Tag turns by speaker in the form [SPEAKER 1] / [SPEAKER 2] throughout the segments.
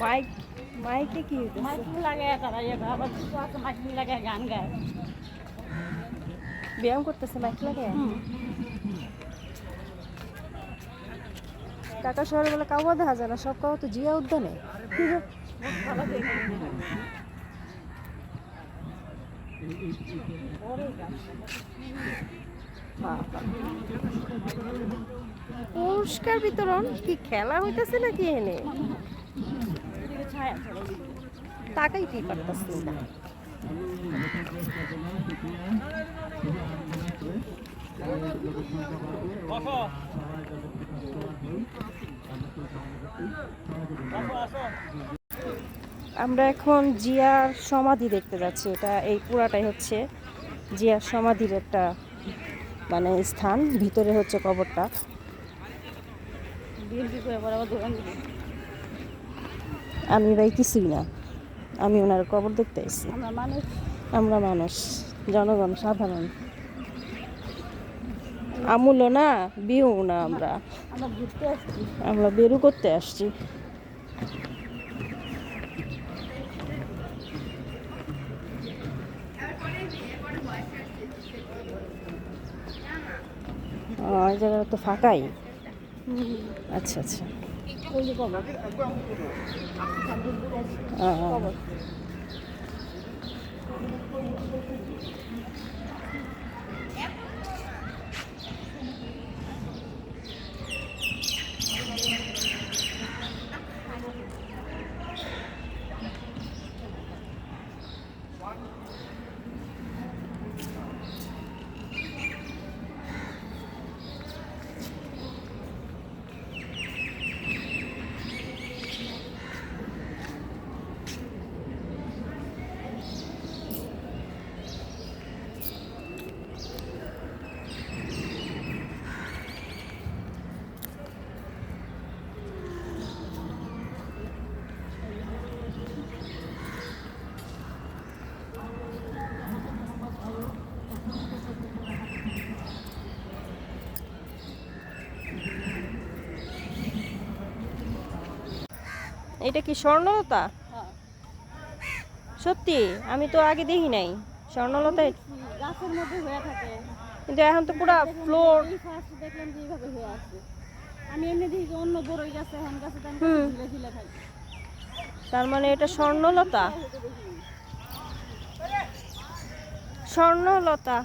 [SPEAKER 1] Mic মাইকে কি
[SPEAKER 2] miking লাগায় তারা ইয়ে আবার কিছু আছে মাইকিং লাগায় গান গায়।
[SPEAKER 1] ব্যায়াম করতেছে মাইক লাগে? ঢাকা শহরে বলে কাউয়া দেখা যায় না সব কাউ তো জিয়া উদ্যানে। পুরস্কার বিতরণ কি খেলা হইতেছে নাকি এনে?
[SPEAKER 2] ছায়া
[SPEAKER 1] টাকাই কি পারতেছি না। আমরা এখন জিয়ার সমাধি দেখতে যাচ্ছি। এটা এই পুরাটাই হচ্ছে জিয়ার সমাধির একটা মানে স্থান। ভিতরে হচ্ছে কবরটা। আমি ভাই কিছুই না। আমি ওনার কবর দেখতে এসেছি
[SPEAKER 2] আমরা মানুষ।
[SPEAKER 1] আমরা মানুষ জনগণ সাধারণ। আমুলও না বিউ না আমরা।
[SPEAKER 2] আমরা
[SPEAKER 1] বেরু করতে আসছি। ও, এই জায়গা তো ফাঁকাই। আচ্ছা আচ্ছা।
[SPEAKER 2] ওই
[SPEAKER 1] এটা কি স্বর্ণলতা?
[SPEAKER 2] হ্যাঁ।
[SPEAKER 1] সত্যি? আমি তো আগে দেখি নাই। স্বর্ণলতা
[SPEAKER 2] গাছের মধ্যে হয়ে থাকে।
[SPEAKER 1] কিন্তু এখন তো পুরা ফ্লোর
[SPEAKER 2] দেখলাম যে এইভাবে হয়ে আছে। আমি এমনি দেখি যে অন্য বড়ই গাছে হ্যান গাছে ঝুলে ঝুলে থাকে।
[SPEAKER 1] তার মানে এটা স্বর্ণলতা? স্বর্ণলতা?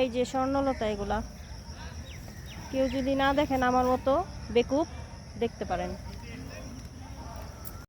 [SPEAKER 1] এই যে স্বর্ণলতা এগুলা। কেউ যদি না দেখেন আমার মতো বেকুব দেখতে পারেন।